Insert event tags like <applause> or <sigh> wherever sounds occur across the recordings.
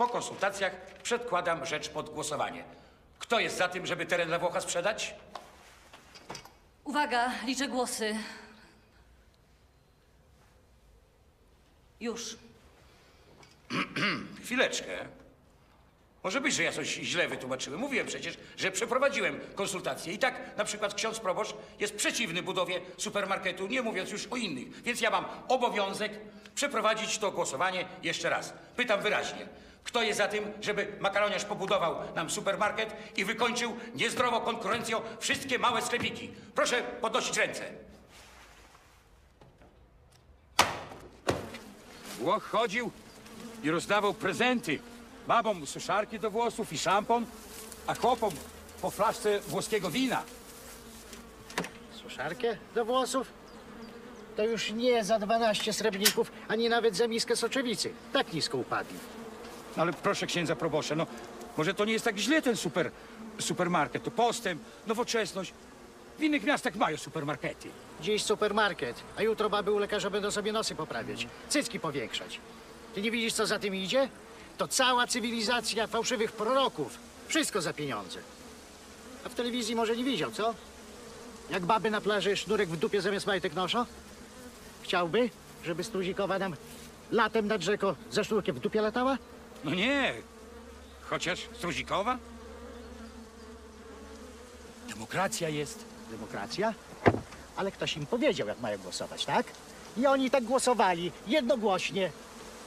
Po konsultacjach przedkładam rzecz pod głosowanie. Kto jest za tym, żeby teren dla Włocha sprzedać? Uwaga, liczę głosy. Już. <clears throat> Chwileczkę. Może być, że ja coś źle wytłumaczyłem. Mówiłem przecież, że przeprowadziłem konsultacje. I tak na przykład ksiądz proboszcz jest przeciwny budowie supermarketu, nie mówiąc już o innych. Więc ja mam obowiązek przeprowadzić to głosowanie jeszcze raz. Pytam wyraźnie. Kto jest za tym, żeby makaroniarz pobudował nam supermarket i wykończył niezdrową konkurencją wszystkie małe sklepiki? Proszę podnosić ręce. Włoch chodził i rozdawał prezenty. Babom suszarki do włosów i szampon, a chłopom po flaszce włoskiego wina. Suszarkę do włosów? To już nie za 12 srebrników, ani nawet za miskę soczewicy. Tak nisko upadli. No ale proszę księdza proboszcza, no może to nie jest tak źle ten super, supermarket. To postęp, nowoczesność. W innych miastach mają supermarkety. Dziś supermarket, a jutro baby u lekarza będą sobie nosy poprawiać, cycki powiększać. Ty nie widzisz, co za tym idzie? To cała cywilizacja fałszywych proroków. Wszystko za pieniądze. A w telewizji może nie widział, co? Jak baby na plaży sznurek w dupie zamiast majtek noszą? Chciałby, żeby Struzikowa nam latem nad rzeką ze sznurkiem w dupie latała? No nie, chociaż Struzikowa. Demokracja jest. Demokracja? Ale ktoś im powiedział, jak mają głosować, tak? I oni tak głosowali, jednogłośnie.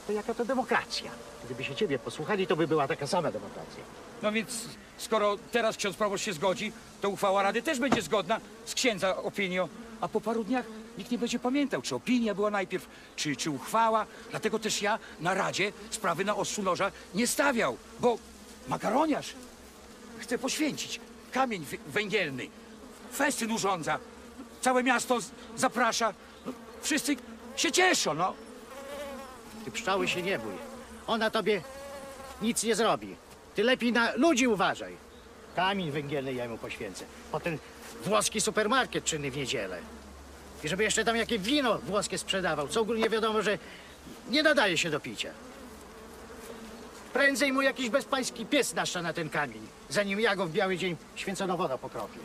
To jaka to demokracja? Gdyby się ciebie posłuchali, to by była taka sama demokracja. No więc skoro teraz ksiądz proboszcz się zgodzi, to uchwała Rady też będzie zgodna z księdza opinią. A po paru dniach nikt nie będzie pamiętał, czy opinia była najpierw, czy, czy uchwała. Dlatego też ja na Radzie sprawy na ostrzu noża nie stawiał, bo makaroniarz chce poświęcić kamień węgielny. Festyn urządza. Całe miasto zaprasza. No, wszyscy się cieszą, no. Ty pszczoły się nie bój. Ona tobie nic nie zrobi. Ty lepiej na ludzi uważaj. Kamień węgielny ja mu poświęcę. Potem włoski supermarket czynny w niedzielę. I żeby jeszcze tam jakie wino włoskie sprzedawał, co ogólnie wiadomo, że nie nadaje się do picia. Prędzej mu jakiś bezpański pies naszcza na ten kamień, zanim ja go w biały dzień święconą wodą pokropię.